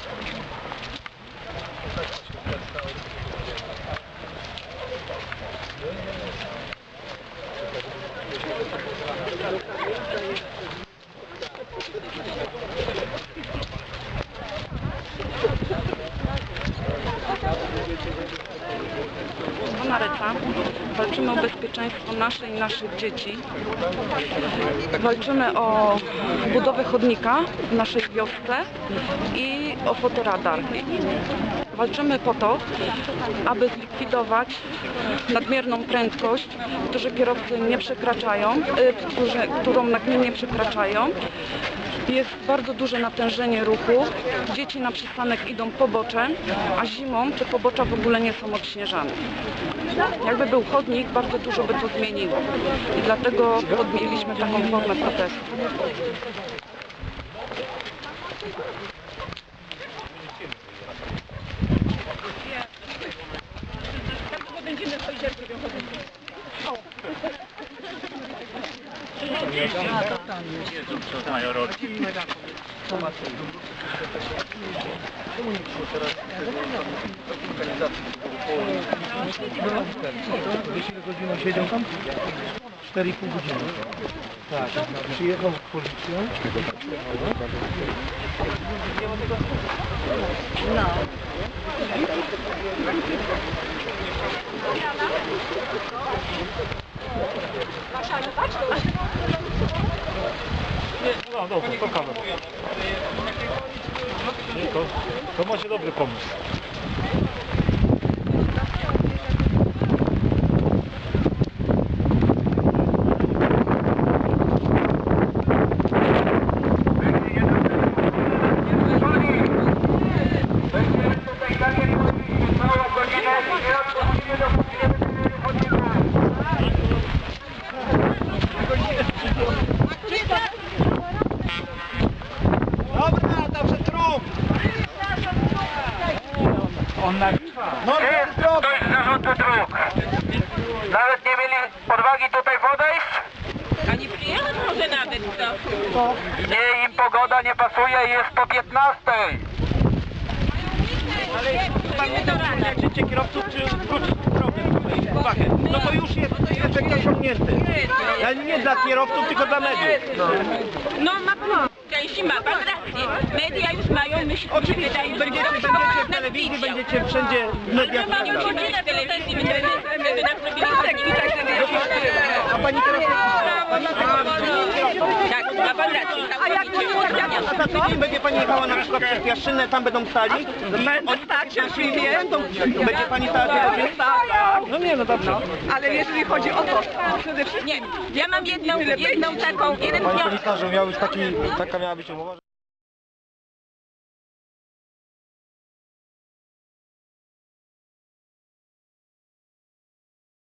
Thank you. Walczymy o bezpieczeństwo nasze i naszych dzieci. Walczymy o budowę chodnika w naszej wiosce i o fotoradar. Walczymy po to, aby zlikwidować nadmierną prędkość, którzy kierowcy nie przekraczają, y, którzy, którą nagminnie przekraczają. Jest bardzo duże natężenie ruchu. Dzieci na przystanek idą poboczem, a zimą te pobocza w ogóle nie są odśnieżane. Jakby był chodnik, bardzo dużo by to zmieniło. I dlatego podjęliśmy taką formę protestu. Wiesz ile godzin siedział tam? 4,5 godziny. Tak. Przyjechał policja. No dobra, to kamer. To, to macie dobry pomysł. On na... No, Jest ktoś z zarządu dróg. Nawet nie mieli odwagi tutaj podejść? Ani przyjechać może nawet to. Nie, im pogoda nie pasuje i jest po 15. Życie kierowców czy wrócić uwagę. No to już jest efekt osiągnięty. Ale nie dla kierowców, tylko dla mediów. No. No ma pan. Części ma pan rację. Media już mają myśl. Oczywiście będziecie, będziecie w telewizji, będziecie wszędzie w Ale mediach. my nie prawda? musimy w telewizji, my telewizji, my nam zrobili tak, A pani teraz... tak, ma pan rację. A jak A za tydzień będzie pani jechała na przykład przez Piaszczynę, tam będą stali. Będę tak, będą, Będzie pani stała tydzień? No nie, no dobrze. Ale jeżeli chodzi o to, przede wszystkim Nie, ja mam jedną, jedną taką, jeden wniosek. Panie komisarzu, miał być taki, taka miała być umowa. że-